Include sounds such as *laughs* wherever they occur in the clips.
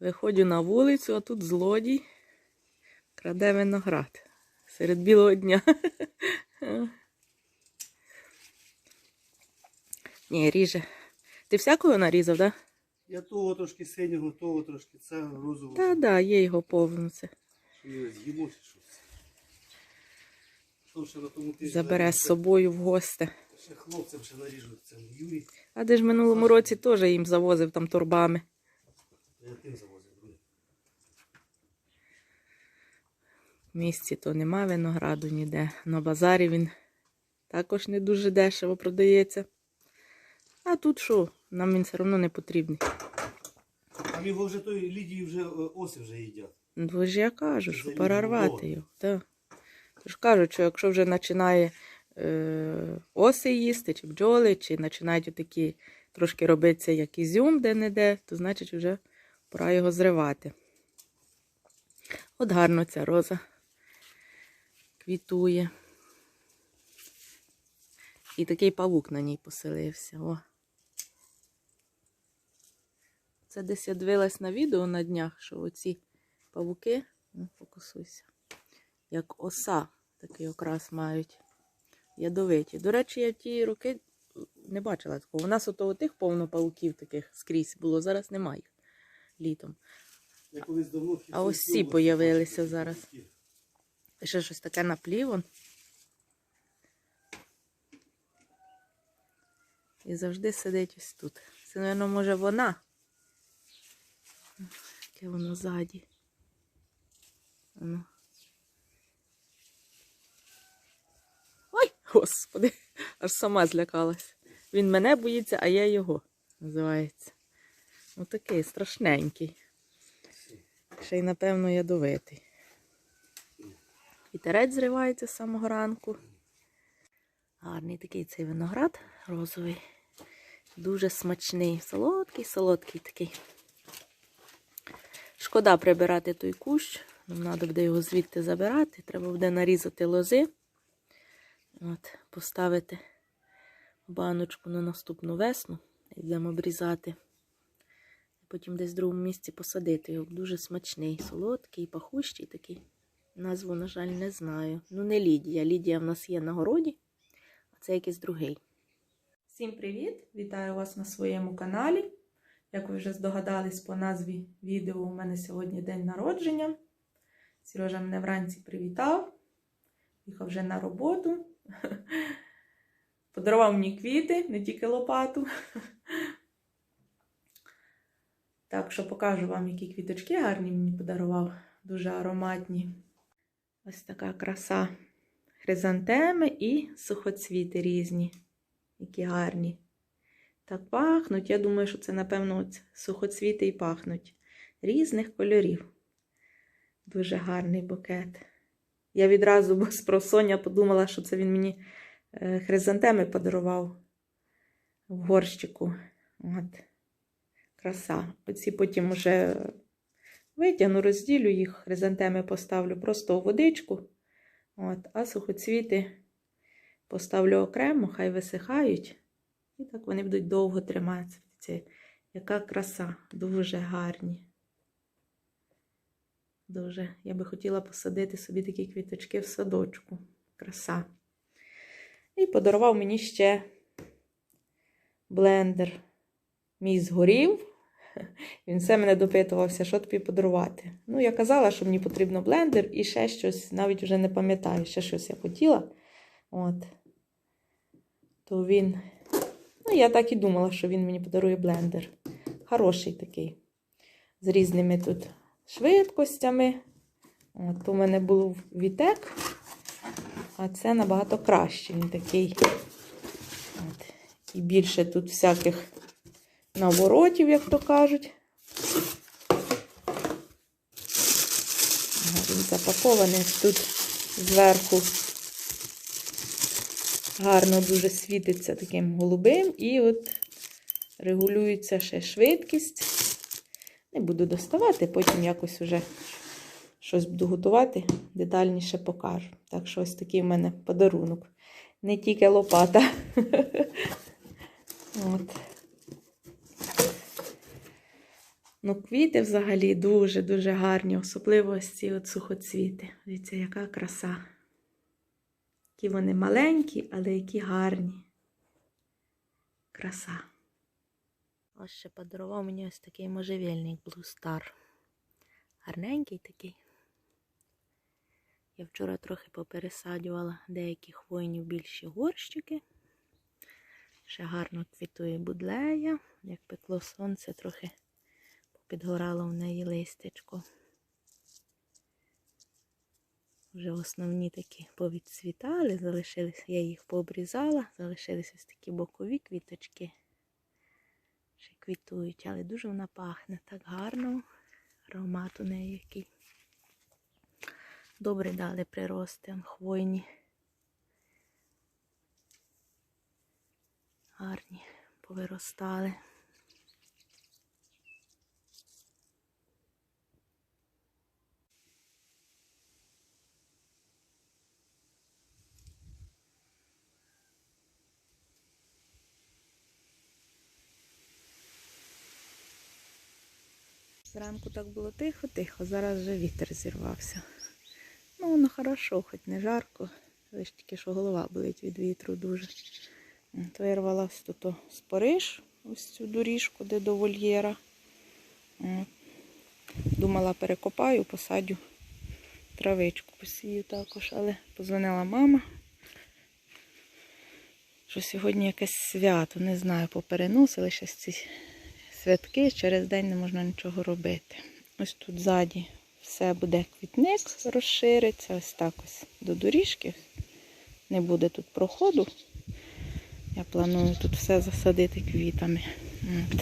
Виходжу на вулицю, а тут злодій краде виноград серед білого дня. *laughs* Ні, ріже. Ти всякого нарізав, так? Да? Я того трошки синього, того трошки це розового. Та да, є його повно це. Що ми з'їмо чи щось. Що ще на тому тижні Забере наріжу, з собою в гости. Ще хлопцям ще наріжу, це Юрій. А де ж минулому році теж їм завозив там торбами. Завозив. В місті то нема винограду ніде. На базарі він також не дуже дешево продається. А тут що? Нам він все одно не потрібний. Там його вже той Лідії вже е, оси вже їдять. Ну, ж я кажу, що Взагалі перервати його. Так. Тож кажуть, що якщо вже починає е, оси їсти, чи бджоли, чи починають такі трошки робитися як ізюм де-не-де, то значить вже пора його зривати. От гарно ця роза квітує. І такий павук на ній поселився. О. Це десь я дивилась на відео на днях, що оці павуки, ну, фокусуйся, як оса такий окрас мають. Ядовиті. До речі, я в ті роки не бачила такого. У нас ото тих повно павуків таких скрізь було, зараз немає їх літом. А ось ці появилися зараз. І ще щось таке на плівон. І завжди сидить ось тут. Це, мабуть, може вона. Яке воно ззаді. Воно. Ой, господи, аж сама злякалась. Він мене боїться, а я його називається. Ну такий страшненький. Ще й, напевно, ядовитий. Вітерець зривається з самого ранку. Гарний такий цей виноград розовий. Дуже смачний. Солодкий, солодкий такий. Шкода прибирати той кущ. Нам треба буде його звідти забирати. Треба буде нарізати лози. От, поставити баночку на наступну весну. І будемо обрізати. Потім десь в другому місці посадити його. Дуже смачний, солодкий, пахущий такий. Назву, на жаль, не знаю. Ну, не Лідія. Лідія в нас є на городі, а це якийсь другий. Всім привіт! Вітаю вас на своєму каналі. Як ви вже здогадались по назві відео, у мене сьогодні день народження. Сережа мене вранці привітав, їхав вже на роботу. *laughs* Подарував мені квіти, не тільки лопату. Так що покажу вам, які квіточки гарні мені подарував, дуже ароматні. Ось така краса. Хризантеми і сухоцвіти різні, які гарні. Так пахнуть. Я думаю, що це, напевно, сухоцвіти і пахнуть різних кольорів. Дуже гарний букет. Я відразу без просоння подумала, що це він мені е, хризантеми подарував в горщику. От. Краса. Оці потім вже витягну, розділю їх, хризантеми поставлю просто у водичку. От, а сухоцвіти поставлю окремо, хай висихають. І так вони будуть довго триматися. Це яка краса, дуже гарні. Дуже. Я би хотіла посадити собі такі квіточки в садочку. Краса. І подарував мені ще блендер. Мій згорів. *laughs* Він все мене допитувався, що тобі подарувати. Ну, я казала, що мені потрібно блендер і ще щось, навіть вже не пам'ятаю, ще щось я хотіла. От. То він. Ну, я так і думала, що він мені подарує блендер. Хороший такий. З різними тут швидкостями. От, у мене був вітек, а це набагато краще. Він такий. От. І більше тут всяких наворотів, як то кажуть. Він запакований тут зверху. Гарно дуже світиться таким голубим. І от регулюється ще швидкість. Не буду доставати, потім якось вже щось буду готувати, детальніше покажу. Так що ось такий в мене подарунок. Не тільки лопата. *laughs* От. Ну, квіти взагалі дуже-дуже гарні, особливо ось ці от сухоцвіти. Дивіться, яка краса. Які вони маленькі, але які гарні. Краса. Ось ще подарував мені ось такий можжевельник Blue Star. Гарненький такий. Я вчора трохи попересаджувала деякі хвойні в більші горщики. Ще гарно квітує будлея. Як пекло сонце, трохи підгорало в неї листечко. Вже основні такі повідцвітали, залишилися, я їх пообрізала, залишилися ось такі бокові квіточки. Ще квітують, але дуже вона пахне так гарно. Аромат у неї який. Добре дали прирости, хвойні. Гарні повиростали. Зранку так було тихо-тихо, зараз вже вітер зірвався. Ну, воно хорошо, хоч не жарко, лише тільки що голова болить від вітру дуже. От Вирвалась тут Париж, ось цю доріжку, де до вольєра. Думала, перекопаю, посадю травичку, посію також, але позвонила мама. Що сьогодні якесь свято, не знаю, попереносили ще ці святки, через день не можна нічого робити. Ось тут ззаді все буде квітник, розшириться, ось так ось до доріжки. Не буде тут проходу. Я планую тут все засадити квітами. От.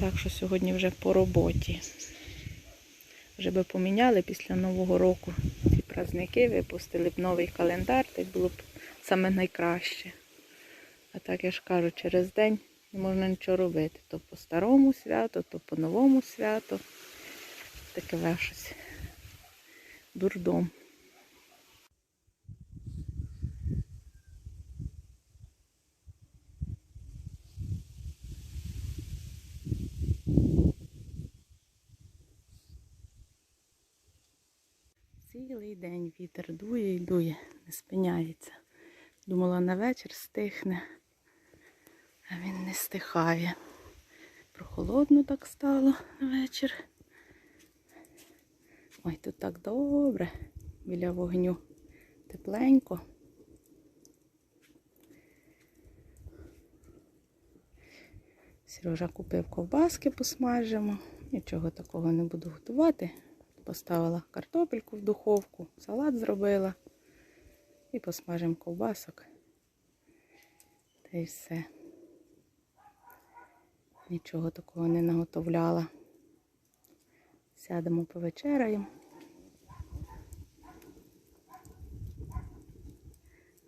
Так що сьогодні вже по роботі. Вже би поміняли після Нового року ці праздники, випустили б новий календар, так було б саме найкраще. А так я ж кажу, через день не можна нічого робити. То по старому свято, то по новому свято. Таке щось. Дурдом. Цілий день вітер дує і дує, не спиняється. Думала, на вечір стихне, а він не стихає. Прохолодно так стало на вечір. Ой, тут так добре біля вогню. Тепленько. Сережа купив ковбаски, посмажимо. Нічого такого не буду готувати. Поставила картопельку в духовку, салат зробила і посмажимо ковбасок. Та й все. Нічого такого не наготовляла. Сядемо повечераємо.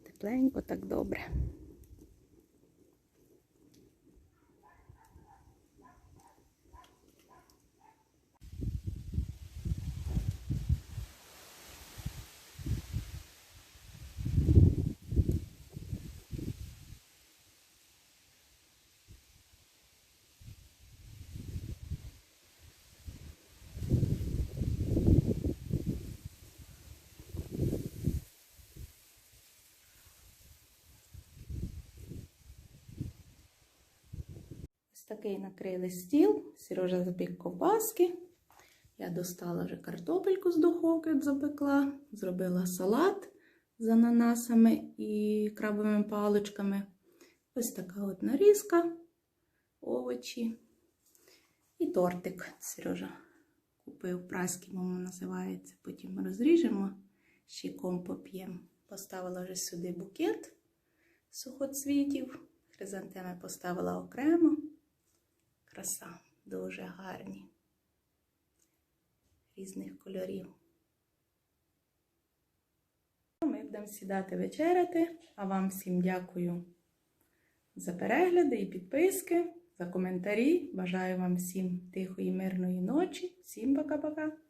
Тепленько, так добре. Ось такий накрили стіл. Сережа запік ковбаски. Я достала вже картопельку з духовки, запекла, зробила салат з ананасами і крабовими паличками. Ось така от нарізка, овочі і тортик. Сережа купив праський, моєму називається. Потім розріжемо, ще ком поп'ємо. Поставила вже сюди букет сухоцвітів. Хризантеми поставила окремо. Краса, дуже гарні. Різних кольорів. Ми будемо сідати вечеряти, а вам всім дякую за перегляди і підписки, за коментарі. Бажаю вам всім тихої, мирної ночі. Всім пока-пока!